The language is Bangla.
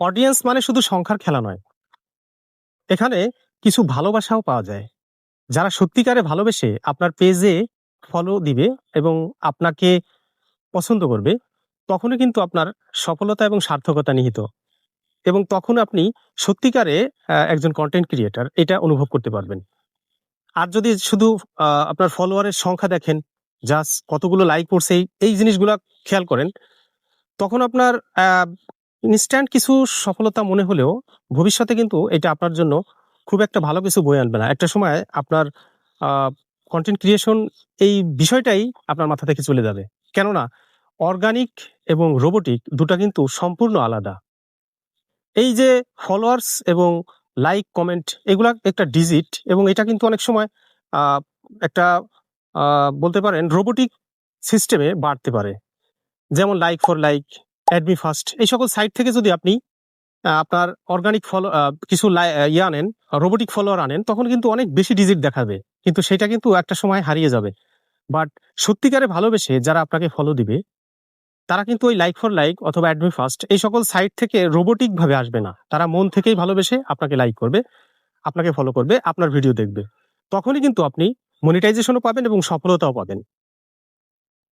অডিয়েন্স মানে শুধু সংখ্যার খেলা নয়। এখানে কিছু ভালোবাসাও পাওয়া যায়। যারা সত্যিকারে ভালোবেসে আপনার পেজে ফলো দিবে এবং আপনাকে পছন্দ করবে, তখনই কিন্তু আপনার সফলতা এবং সার্থকতা নিহিত। এবং তখন আপনি সত্যিকারে একজন কন্টেন্ট ক্রিয়েটার এটা অনুভব করতে পারবেন। আর যদি শুধু আপনার ফলোয়ারের সংখ্যা দেখেন জাস্ট কতগুলো লাইক এই- এই জিনিসগুলো খেয়াল করেন, তখন আপনার ইনস্ট্যান্ট কিছু সফলতা মনে হলেও ভবিষ্যতে কিন্তু এটা আপনার জন্য খুব একটা ভালো কিছু বয়ে আনবে না। একটা সময় আপনার কন্টেন্ট ক্রিয়েশন এই বিষয়টাই আপনার মাথা থেকে চলে যাবে। কেননা অর্গানিক এবং রোবোটিক দুটো কিন্তু সম্পূর্ণ আলাদা। এই যে ফলোয়ার্স এবং লাইক কমেন্ট এগুলা একটা ডিজিট এবং এটা কিন্তু অনেক সময় একটা বলতে পারেন রোবোটিক সিস্টেমে বাড়তে পারে। যেমন লাইক ফর লাইক অ্যাডমি ফার্স্ট এই সকল সাইট থেকে যদি আপনি আপনার অর্গানিক ফলো কিছু ইয়ে আনেন রোবোটিক ফলোয়ার আনেন, তখন কিন্তু অনেক বেশি ডিজিট দেখাবে। কিন্তু সেটা কিন্তু একটা সময় হারিয়ে যাবে। বাট সত্যিকারে ভালোবেসে যারা আপনাকে ফলো দিবে, তারা কিন্তু ওই লাইক ফর লাইক অথবা অ্যাডমি ফার্স্ট এই সকল সাইট থেকে রোবোটিক ভাবে আসবে না। তারা মন থেকেই ভালোবেসে আপনাকে লাইক করবে, আপনাকে ফলো করবে, আপনার ভিডিও দেখবে। তখনই কিন্তু আপনি মনিটাইজেশনও পাবেন এবং সফলতাও পাবেন।